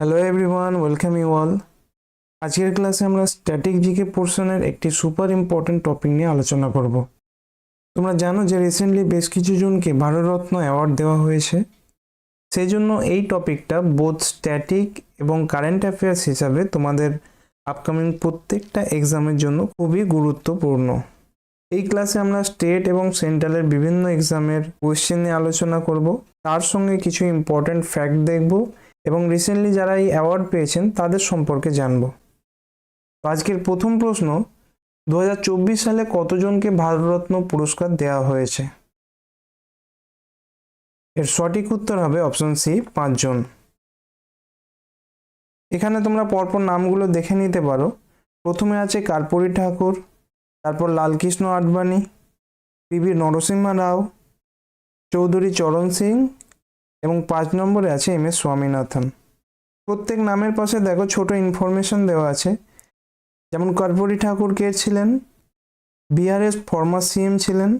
Hello everyone welcome you all আজকের ক্লাসে আমরা স্ট্যাটিক জিকে পোর্শনের একটি সুপার ইম্পর্ট্যান্ট টপিক নিয়ে আলোচনা করব। তোমরা জানো যে রিসেন্টলি বেশ কিছু জনকে ভারতরত্ন অ্যাওয়ার্ড দেওয়া হয়েছে। সেই জন্য এই টপিকটা বোথ স্ট্যাটিক এবং কারেন্ট অ্যাফেয়ার্স হিসাবে তোমাদের আপকামিং প্রত্যেকটা এক্সামের জন্য খুবই গুরুত্বপূর্ণ। এই ক্লাসে আমরা স্টেট এবং সেন্ট্রালের বিভিন্ন এক্সামের কোয়েশ্চেন নিয়ে আলোচনা করব। তার সঙ্গে কিছু ইম্পর্ট্যান্ট ফ্যাক্ট দেখব। এবং রিসেন্টলি যারা এই অ্যাওয়ার্ড পেয়েছেন, তাদের সম্পর্কে জানব। আজকের প্রথম প্রশ্ন দু হাজার চব্বিশ সালে কতজনকে ভারতরত্ন পুরস্কার দেওয়া হয়েছে? এর সঠিক উত্তর হবে অপশন সি পাঁচজন। এখানে তোমরা পরপর নামগুলো দেখে নিতে পারো। প্রথমে আছে কার্পুরী ঠাকুর, তারপর লালকৃষ্ণ আডবাণী পিবি নরসিংহা রাও, চৌধুরী চরণ সিং এবং পাঁচ নম্বরে আছে এম এস স্বামীনাথন। প্রত্যেক নামের পাশে দেখো ছোট ইনফরমেশন দেওয়া আছে। যেমন কর্পূরী ঠাকুর কে ছিলেন বিহারের ফর্মার সিএম ছিলেন,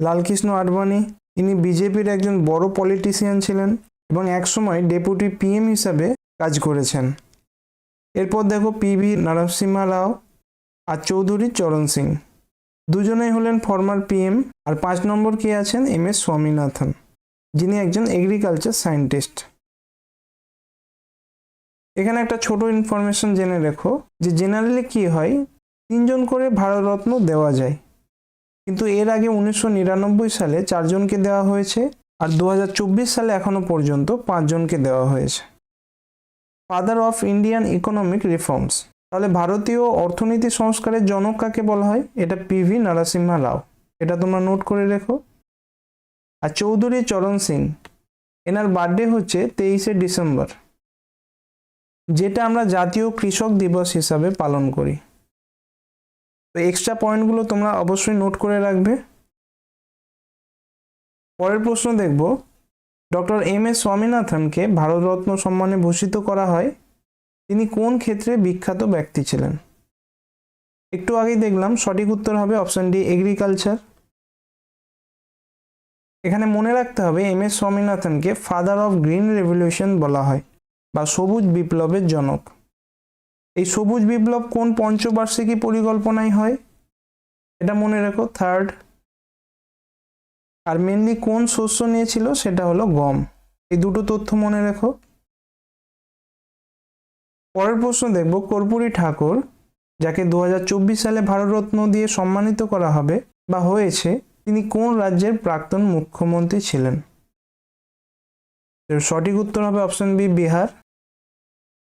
লালকৃষ্ণ আডবাণী, ইনি বিজেপির একজন বড় পলিটিশিয়ান ছিলেন এবং একসময় ডেপুটি পিএম হিসাবে কাজ করেছেন। এরপর দেখো পিবি নরসিংহা রাও আর চৌধুরী চরণ সিং। দুজনেই হলেন ফর্মার পিএম আর পাঁচ নম্বর কে আছেন এম এস স্বামীনাথন। যিনি একজন এগ্রিকালচার সায়েন্টিস্ট এখানে একটা ছোট ইনফরমেশন জেনে রেখো যে জেনারেলি কি হয়? তিনজন করে ভারতরত্ন দেওয়া যায়। কিন্তু এর আগে উনিশশো নিরানব্বই সালে চারজনকে দেওয়া হয়েছে আর দু হাজার চব্বিশ সালে এখনও পর্যন্ত পাঁচজনকে দেওয়া হয়েছে। Father of Indian economic reforms তাহলে ভারতীয় অর্থনীতি সংস্কারের জনক কাকে বলা হয়? এটা পিভি নরসিংহা রাও এটা তোমরা নোট করে রেখো। আর চৌধুরী চরণ সিং এনার বার্থডে হচ্ছে তেইশে ডিসেম্বর, যেটা আমরা জাতীয় কৃষক দিবস হিসাবে পালন করি। তো এক্সট্রা পয়েন্টগুলো তোমরা অবশ্যই নোট করে রাখবে। পরের প্রশ্ন দেখব ডক্টর এম এস স্বামীনাথনকে ভারতরত্ন সম্মানে ভূষিত করা হয়, তিনি কোন ক্ষেত্রে বিখ্যাত ব্যক্তি ছিলেন? একটু আগেই দেখলাম, সঠিক উত্তর হবে অপশন ডি এগ্রিকালচার এখানে মনে রাখতে হবে এম এস স্বামীনাথনকে ফাদার অফ গ্রিন রেভলিউশন বলা হয়, বা সবুজ বিপ্লবের জনক। এই সবুজ বিপ্লব কোন পঞ্চবার্ষিকী পরিকল্পনায় হয়? এটা মনে রেখো থার্ড আর মেনলি কোন শস্য নিয়েছিল? সেটা হলো গম। এই দুটো তথ্য মনে রেখো। পরের প্রশ্ন দেখব, কর্পূরী ঠাকুর, যাকে দু হাজার চব্বিশ সালে ভারতরত্ন দিয়ে সম্মানিত করা হবে, বা হয়েছে তিনি কোন রাজ্যের প্রাক্তন মুখ্যমন্ত্রী ছিলেন? সঠিক উত্তর হবে অপশন বি, বিহার।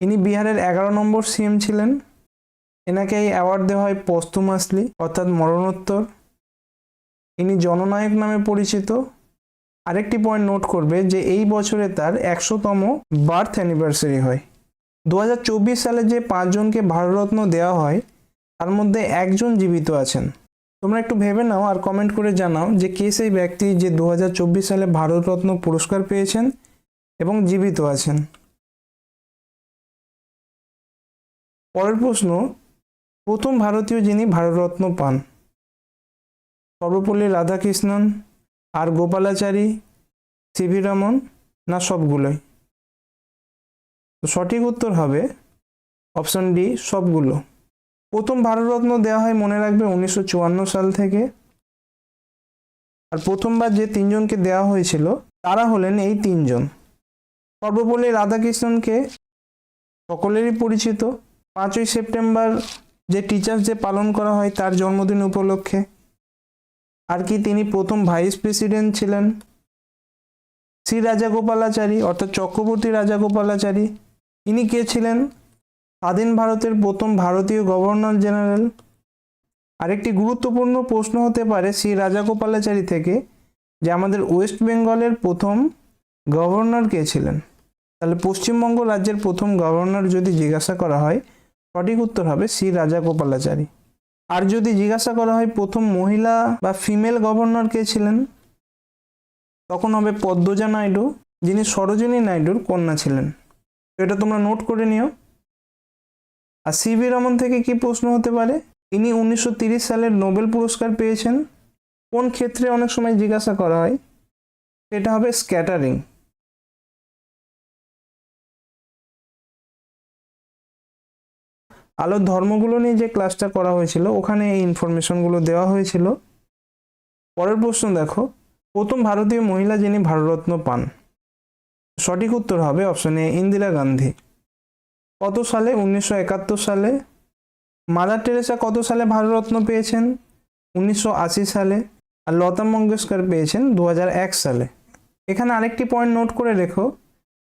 ইনি বিহারের এগারো নম্বর সিএম ছিলেন। এনাকে এই অ্যাওয়ার্ড দেওয়া হয় পস্তুমাসলি অর্থাৎ মরণোত্তর। ইনি জননায়ক নামে পরিচিত। আরেকটি পয়েন্ট নোট করবে যে এই বছরে তার একশোতম বার্থ অ্যানিভার্সারি হয়। দু হাজার চব্বিশ সালে যে পাঁচজনকে ভারতরত্ন দেওয়া হয়, তার মধ্যে একজন জীবিত আছেন। তোমরা একটু ভেবে নাও আর কমেন্ট করে জানাও যে কে সেই ব্যক্তি যে দু হাজার চব্বিশ সালে ভারতরত্ন পুরস্কার পেয়েছেন এবং জীবিত আছেন। পরের প্রশ্ন, প্রথম ভারতীয় যিনি ভারতরত্ন পান, সর্বপল্লী রাধাকৃষ্ণন, আর গোপালাচারী, সিভি রমন না সবগুলোই? সঠিক উত্তর হবে অপশন ডি সবগুলো। প্রথম ভারতরত্ন দেওয়া হয় মনে রাখবে উনিশশো চুয়ান্ন সাল থেকে। আর প্রথমবার যে তিনজনকে দেওয়া হয়েছিল, তারা হলেন এই তিনজন। সর্বপল্লী রাধাকৃষ্ণনকে সকলেরই পরিচিত। পাঁচই সেপ্টেম্বর যে টিচার্স ডে পালন করা হয়, তার জন্মদিন উপলক্ষে। আর কি তিনি প্রথম ভাইস প্রেসিডেন্ট ছিলেন। শ্রী রাজাগোপালাচারী, অর্থাৎ চক্রবর্তী রাজাগোপালাচারী। ইনি কে ছিলেন? স্বাধীন ভারতের প্রথম ভারতীয় গভর্নর জেনারেল। আরেকটি গুরুত্বপূর্ণ প্রশ্ন হতে পারে শ্রী রাজাগোপালাচারী থেকে যে আমাদের ওয়েস্ট বেঙ্গলের প্রথম গভর্নর কে ছিলেন। তাহলে পশ্চিমবঙ্গ রাজ্যের প্রথম গভর্নর যদি জিজ্ঞাসা করা হয়, সঠিক উত্তর হবে শ্রী রাজাগোপালাচারী। আর যদি জিজ্ঞাসা করা হয় প্রথম মহিলা বা ফিমেল গভর্নর কে ছিলেন, তখন হবে পদ্মজা নাইডু, যিনি সরোজিনী নাইডুর কন্যা ছিলেন। তো এটা তোমরা নোট করে নিও। আর সিভি রমন থেকে কি প্রশ্ন হতে পারে? ইনি উনিশশো সালের নোবেল পুরস্কার পেয়েছেন। কোন ক্ষেত্রে অনেক সময় জিজ্ঞাসা করা হয়? সেটা হবে স্ক্যাটারিং। আলোর ধর্মগুলো নিয়ে যে ক্লাসটা করা হয়েছিল, ওখানে এই ইনফরমেশনগুলো দেওয়া হয়েছিল। পরের প্রশ্ন দেখো। প্রথম ভারতীয় মহিলা যিনি ভারতরত্ন পান। সঠিক উত্তর হবে অপশন এ, ইন্দিরা গান্ধী। কত সালে? উনিশশো একাত্তর সালে। মাদার টেরেসা কত সালে ভারতরত্ন পেয়েছেন? উনিশশো আশি সালে। আর লতা মঙ্গেশকর পেয়েছেন দু সালে। এখানে আরেকটি পয়েন্ট নোট করে রেখো,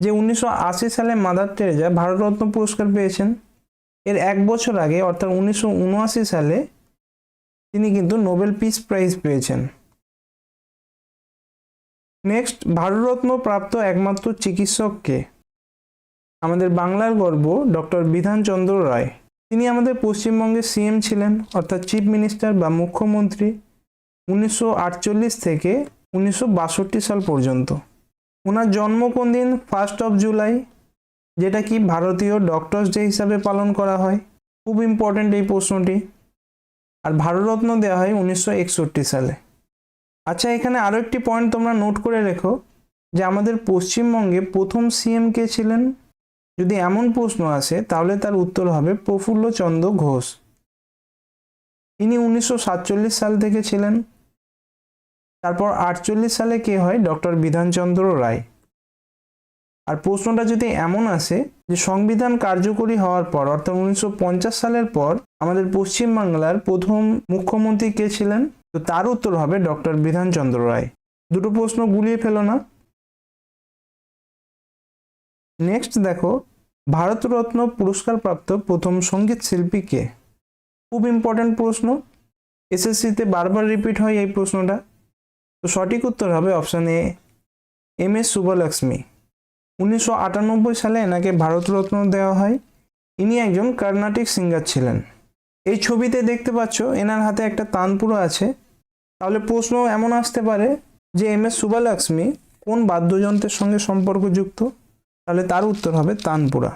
যে উনিশশো আশি সালে মাদার টেরেজা ভারতরত্ন পুরস্কার পেয়েছেন। এর এক বছর আগে, অর্থাৎ উনিশশো উনআশি সালে, তিনি কিন্তু নোবেল পিস প্রাইজ পেয়েছেন। নেক্সট ভারতরত্ন প্রাপ্ত একমাত্র চিকিৎসক কে? আমাদের বাংলার গর্ব ডক্টর বিধানচন্দ্র রায়। তিনি আমাদের পশ্চিমবঙ্গের সিএম ছিলেন, অর্থাৎ চিফ মিনিস্টার বা মুখ্যমন্ত্রী, উনিশশো আটচল্লিশ থেকে উনিশশো বাষট্টি সাল পর্যন্ত। ওনার জন্ম কোন দিন? ফার্স্ট অফ জুলাই, যেটা কি ভারতীয় ডক্টরস ডে হিসাবে পালন করা হয়? খুব ইম্পর্ট্যান্ট এই প্রশ্নটি। আর ভারতরত্ন দেওয়া হয় উনিশশো একষট্টি সালে। আচ্ছা এখানে আরও একটি পয়েন্ট তোমরা নোট করে রেখো, যে আমাদের পশ্চিমবঙ্গে প্রথম সিএম কে ছিলেন? যদি এমন প্রশ্ন আসে, তাহলে তার উত্তর হবে প্রফুল্লচন্দ্র ঘোষ। তিনি উনিশশো সাতচল্লিশ সাল থেকে ছিলেন। তারপর আটচল্লিশ সালে কে হয়? ডক্টর বিধানচন্দ্র রায়। আর প্রশ্নটা যদি এমন আসে যে সংবিধান কার্যকরী হওয়ার পর, অর্থাৎ উনিশশো পঞ্চাশ সালের পর, আমাদের পশ্চিমবাংলার প্রথম মুখ্যমন্ত্রী কে ছিলেন? তো তার উত্তর হবে ডক্টর বিধানচন্দ্র রায়। দুটো প্রশ্ন গুলিয়ে ফেলো না। নেক্সট দেখো ভারতরত্ন পুরস্কারপ্রাপ্ত প্রথম সংগীত শিল্পী কে? খুব ইম্পর্ট্যান্ট প্রশ্ন। এসএসসিতে বারবার রিপিট হয় এই প্রশ্নটা। তো সঠিক উত্তর হবে option A M S Subbulakshmi উনিশশো আটানব্বই সালে এনাকে ভারতরত্ন দেওয়া হয়। ইনি একজন কর্ণাটিক সিঙ্গার ছিলেন। এই ছবিতে দেখতে পাচ্ছ এনার হাতে একটা তানপুরো আছে। তাহলে প্রশ্ন এমন আসতে পারে যে এম এস শুভলক্ষ্মী কোন বাদ্যযন্ত্রের সঙ্গে সম্পর্কযুক্ত? তাহলে তার উত্তর হবে তানপুরা।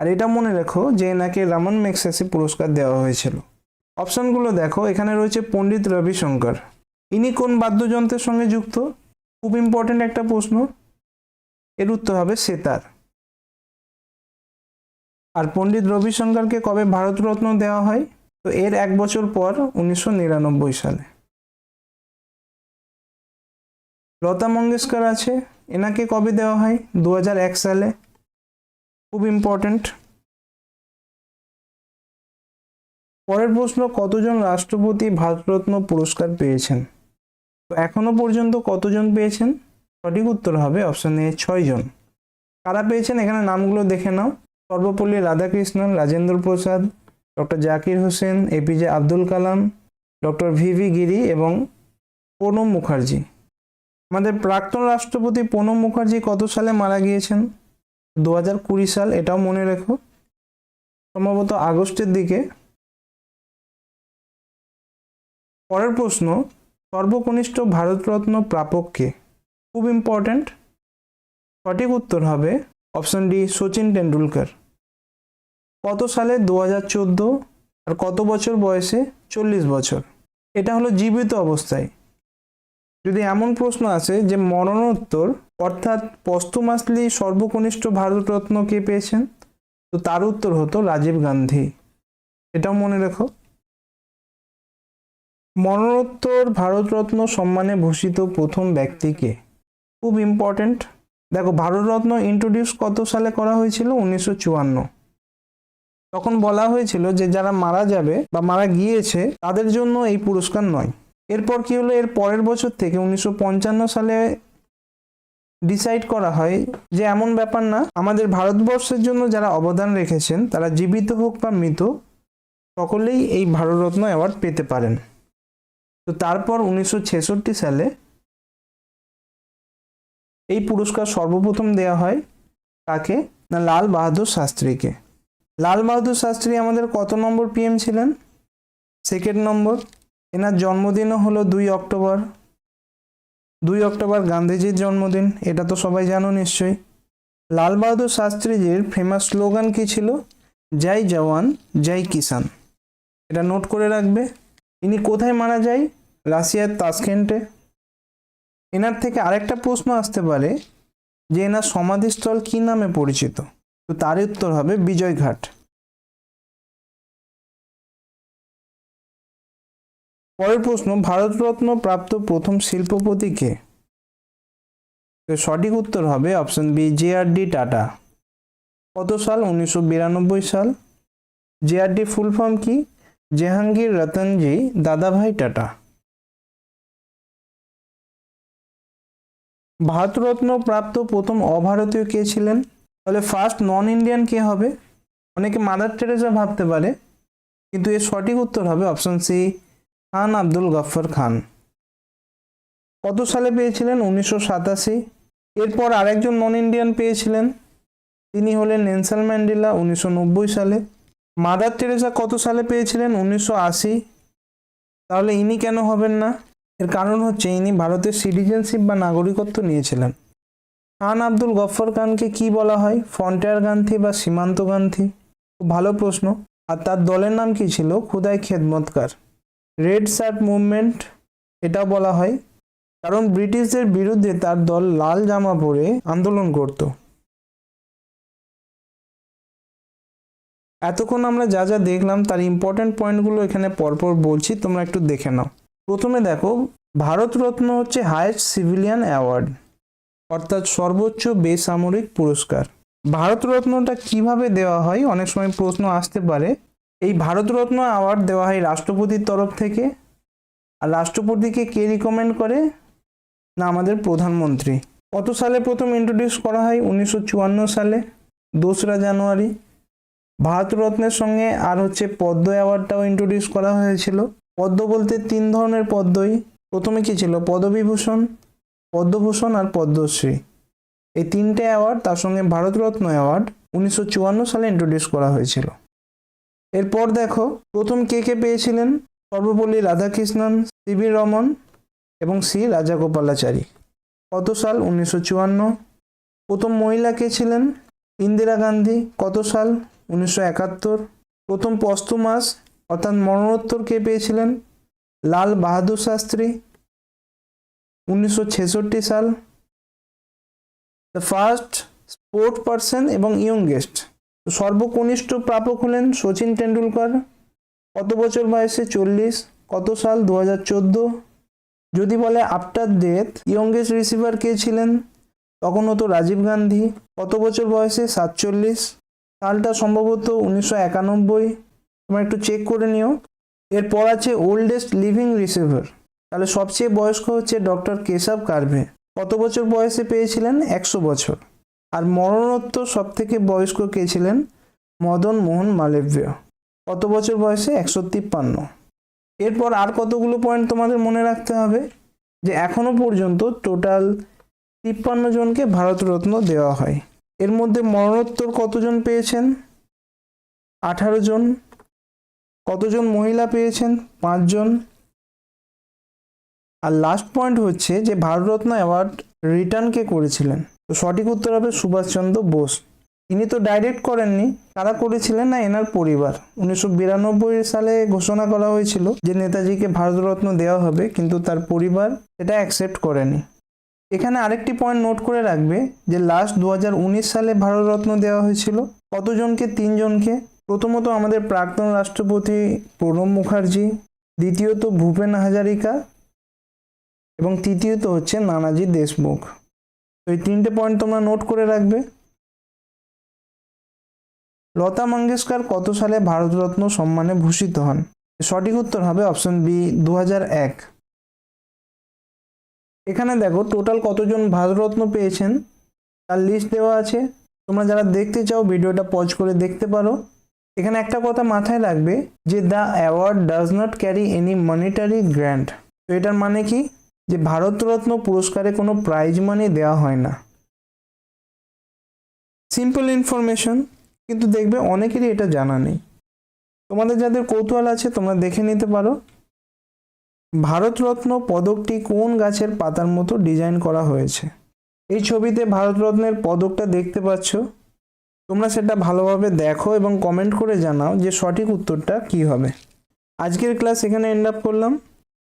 আর এটা মনে রেখো যে এনাকে রামন ম্যাগসেসে পুরস্কার দেওয়া হয়েছিল। অপশনগুলো দেখো, এখানে রয়েছে পণ্ডিত রবিশঙ্কর। ইনি কোন বাদ্যযন্ত্রের সঙ্গে যুক্ত? খুব ইম্পর্টেন্ট একটা প্রশ্ন। এর উত্তর হবে সেতার। আর পণ্ডিত রবিশঙ্করকে কবে ভারতরত্ন দেওয়া হয়? তো এর এক বছর পর উনিশশো নিরানব্বই সালে। লতা মঙ্গেশকর আছে এনাকে কবে দেওয়া হয়? দু সালে। খুব ইম্পর্ট্যান্ট পরের প্রশ্ন, কতজন রাষ্ট্রপতি ভারতরত্ন পুরস্কার পেয়েছেন? তো এখনও পর্যন্ত কতজন পেয়েছেন? সঠিক উত্তর হবে অপশন এ ছয় জন কারা পেয়েছেন? এখানে নামগুলো দেখে নাও। Sarvepalli Radhakrishnan, Rajendra Prasad, doctor Zakir Hussain APJ Abdul Kalam, doctor VV Giri এবং প্রণব মুখার্জি। আমাদের প্রাক্তন রাষ্ট্রপতি প্রণব মুখার্জি কত সালে মারা গিয়েছেন? দু হাজার কুড়ি সাল, এটাও মনে রেখো। সম্ভবত আগস্টের দিকে। পরের প্রশ্ন, সর্বকনিষ্ঠ ভারতরত্ন প্রাপককে খুব ইম্পর্ট্যান্ট সঠিক উত্তর হবে অপশন ডি সচিন টেন্ডুলকার কত সালে? দু হাজার চোদ্দ। আর কত বছর বয়সে? চল্লিশ বছর। এটা হলো জীবিত অবস্থায়। যদি এমন প্রশ্ন আসে যে মরণোত্তর, অর্থাৎ পস্তুমাসলি সর্বকনিষ্ঠ ভারতরত্ন কে পেয়েছেন? তো তার উত্তর হতো রাজীব গান্ধী। এটাও মনে রেখো। মরণোত্তর ভারতরত্ন সম্মানে ভূষিত প্রথম ব্যক্তিকে খুব ইম্পর্ট্যান্ট দেখো, ভারতরত্ন ইন্ট্রোডিউস কত সালে করা হয়েছিল? উনিশশো চুয়ান্ন। তখন বলা হয়েছিল যে যারা মারা যাবে বা মারা গিয়েছে, তাদের জন্য এই পুরস্কার নয়। এরপর কি হলো? এর পরের বছর থেকে উনিশশো পঞ্চান্ন সালে ডিসাইড করা হয় যে এমন ব্যাপার না, আমাদের ভারতবর্ষের জন্য যারা অবদান রেখেছেন, তারা জীবিত হোক বা মৃত, সকলেই এই ভারতরত্ন অ্যাওয়ার্ড পেতে পারেন। তো তারপর উনিশশো ছেষট্টি সালে এই পুরস্কার সর্বপ্রথম দেওয়া হয় কাকে? না, লাল বাহাদুর শাস্ত্রীকে। লাল বাহাদুর শাস্ত্রী আমাদের কত নম্বর পিএম ছিলেন? সেকেন্ড নম্বর এনার জন্মদিনও হলো দুই অক্টোবর। দুই অক্টোবর গান্ধীজির জন্মদিন, এটা তো সবাই জানো নিশ্চয়ই। লাল বাহাদুর শাস্ত্রীজির ফেমাস স্লোগান কি ছিল? জয় জওয়ান, জয় কিষান এটা নোট করে রাখবে। ইনি কোথায় মারা যায়? রাশিয়ার তাসকেন্টে। এনার থেকে আরেকটা প্রশ্ন আসতে পারে যে এনার সমাধিস্থল কী নামে পরিচিত? তো তার উত্তর হবে বিজয়ঘাট। পরের প্রশ্ন, ভারতরত্ন প্রাপ্ত প্রথম শিল্পপতি কে? সঠিক উত্তর হবে option B J R D Tata. কত সাল? উনিশশো বিরানব্বই সাল। J R D full form কি? জাহাঙ্গীর রতনজি, দাদাভাই টাটা। ভারতরত্ন প্রাপ্ত প্রথম অভারতীয় কে ছিলেন? তাহলে ফার্স্ট নন ইন্ডিয়ান কে হবে? অনেকে মাদার টেরেসা ভাবতে পারে। কিন্তু এর সঠিক উত্তর হবে অপশন সি খান আব্দুল গফর খান। কত সালে পেয়েছিলেন? উনিশশো সাতাশি। এরপর আরেকজন নন ইন্ডিয়ান পেয়েছিলেন। তিনি হলেন নেলসন ম্যান্ডেলা উনিশশো নব্বই সালে। মাদার টেরেসা কত সালে পেয়েছিলেন? উনিশশো আশি। তাহলে ইনি কেন হবেন না? এর কারণ হচ্ছে ইনি ভারতের সিটিজেনশিপ বা নাগরিকত্ব নিয়েছিলেন। খান আব্দুল গফর খানকে কি বলা হয়? ফ্রন্টিয়ার গান্ধী বা সীমান্ত গান্ধী? খুব ভালো প্রশ্ন। আর তার দলের নাম কি ছিল? খুদাই খেদমতকার। রেড শার্ট মুভমেন্ট এটা বলা হয়। কারণ ব্রিটিশদের বিরুদ্ধে তার দল লাল জামা পরে আন্দোলন করত। এতক্ষণ আমরা যা যা দেখলাম তার ইম্পর্টেন্ট পয়েন্টগুলো এখানে পরপর বলছি, তোমরা একটু দেখে নাও। প্রথমে দেখো, ভারতরত্ন হচ্ছে হায়েস্ট সিভিলিয়ান অ্যাওয়ার্ড অর্থাৎ সর্বোচ্চ বেসামরিক পুরস্কার। ভারতরত্নটা কীভাবে দেওয়া হয়, অনেক সময় প্রশ্ন আসতে পারে। এই ভারতরত্ন অ্যাওয়ার্ড দেওয়া হয় রাষ্ট্রপতির তরফ থেকে। আর রাষ্ট্রপতিকে কে রিকমেন্ড করে? না, আমাদের প্রধানমন্ত্রী। কত সালে প্রথম ইন্ট্রোডিউস করা হয়? উনিশশো চুয়ান্ন সালে, দোসরা জানুয়ারি। ভারতরত্নের সঙ্গে আর হচ্ছে পদ্ম অ্যাওয়ার্ডটাও ইন্ট্রোডিউস করা হয়েছিল। পদ্ম বলতে তিন ধরনের পদ্মই। প্রথমে কী ছিল? পদবিভূষণ পদ্মভূষণ আর পদ্মশ্রী। এই তিনটে অ্যাওয়ার্ড তার সঙ্গে ভারতরত্ন অ্যাওয়ার্ড উনিশশো চুয়ান্ন সালে ইন্ট্রোডিউস করা হয়েছিল। এরপর দেখো, প্রথম কে কে পেয়েছিলেন? সর্বপল্লী রাধাকৃষ্ণন সিবি রমন এবং সি রাজাগোপালাচারী। কত সাল? উনিশশো চুয়ান্ন। প্রথম মহিলা কে ছিলেন? ইন্দিরা গান্ধী। কত সাল? উনিশশো একাত্তর। প্রথম পস্তুমাস অর্থাৎ মরণোত্তর কে পেয়েছিলেন? লাল বাহাদুর শাস্ত্রী। উনিশশো ছেষট্টি সাল। দ্য ফার্স্ট স্পোর্ট পারসন এবং ইয়ংগেস্ট। সর্বকনিষ্ঠ প্রাপক হলেন সচিন টেন্ডুলকার কত বছর বয়সে চল্লিশ? কত সাল? দু হাজার চোদ্দ? যদি বলে আফটার ডেথ ইয়ংগেস্ট রিসিভার কে ছিলেন? তখন হতো রাজীব গান্ধী। কত বছর বয়সে? সাতচল্লিশ। সালটা সম্ভবত উনিশশো একানব্বই। তোমরা একটু চেক করে নিও। এরপর আছে ওল্ডেস্ট লিভিং রিসিভার তাহলে সবচেয়ে বয়স্ক হচ্ছে ডক্টর কেশব কার্ভে। কত বছর বয়সে পেয়েছিলেন? একশো বছর। আর মরণোত্তর সব থেকে বয়স্ক কে ছিলেন? মদন মোহন মালব্য। কত বছর বয়সে? একশো তিপ্পান্ন। এরপর আর কতগুলো পয়েন্ট তোমাদের মনে রাখতে হবে? যে এখনও পর্যন্ত টোটাল তিপ্পান্ন জনকে ভারতরত্ন দেওয়া হয়। এর মধ্যে মরণোত্তর কতজন পেয়েছেন? আঠারো জন। কতজন মহিলা পেয়েছেন? পাঁচজন আর লাস্ট পয়েন্ট হচ্ছে যে ভারতরত্ন অ্যাওয়ার্ড রিটার্নকে করেছিলেন? তো সঠিক উত্তর হবে সুভাষচন্দ্র বোস। ইনি তো ডাইরেক্ট করেননি, তারা করেছিলেন না এনার পরিবার। উনিশশো বিরানব্বই সালে ঘোষণা করা হয়েছিল যে নেতাজিকে ভারতরত্ন দেওয়া হবে, কিন্তু তার পরিবার এটা অ্যাকসেপ্ট করেনি। এখানে আরেকটি পয়েন্ট নোট করে রাখবে যে লাস্ট দু হাজার উনিশ সালে ভারতরত্ন দেওয়া হয়েছিল। কতজনকে? তিনজনকে। প্রথমত আমাদের প্রাক্তন রাষ্ট্রপতি প্রণব মুখার্জি, দ্বিতীয়ত ভূপেন হাজারিকা, এবং তৃতীয়ত হচ্ছে নানাজি দেশমুখ। তো এই তিনটে পয়েন্ট তোমরা নোট করে রাখবে। লতা মঙ্গেশকর কত সালে ভারতরত্ন সম্মানে ভূষিত হন? সঠিক উত্তর হবে অপশন বি দু এক। এখানে দেখো টোটাল কতজন ভারতরত্ন পেয়েছেন? তার লিস্ট দেওয়া আছে। তোমরা যারা দেখতে চাও, ভিডিওটা পজ করে দেখতে পারো। এখানে একটা কথা মাথায় রাখবে যে the award does not carry any monetary grant তো এটার মানে কি? যে ভারতরত্ন পুরস্কারে কোনো প্রাইজ মানি দেওয়া হয় না। সিম্পল ইনফরমেশন কিন্তু দেখবে অনেকেরই এটা জানা নেই। তোমাদের যাদের কৌতূহল আছে, তোমরা দেখে নিতে পারো। ভারতরত্ন পদকটি কোন গাছের পাতার মতো ডিজাইন করা হয়েছে? এই ছবিতে ভারতরত্নের পদকটা দেখতে পাচ্ছ। তোমরা সেটা ভালোভাবে দেখো এবং কমেন্ট করে জানাও যে সঠিক উত্তরটা কি হবে। আজকের ক্লাস এখানে এন্ড আপ করলাম।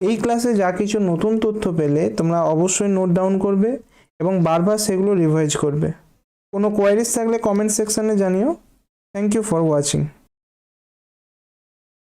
এই ক্লাসে যা কিছু নতুন তথ্য পেলে তোমরা অবশ্যই নোট ডাউন করবে এবং বারবার সেগুলো রিভাইজ করবে। কোনো কোয়ারিজ থাকলে কমেন্ট সেকশানে জানিও। Thank you for watching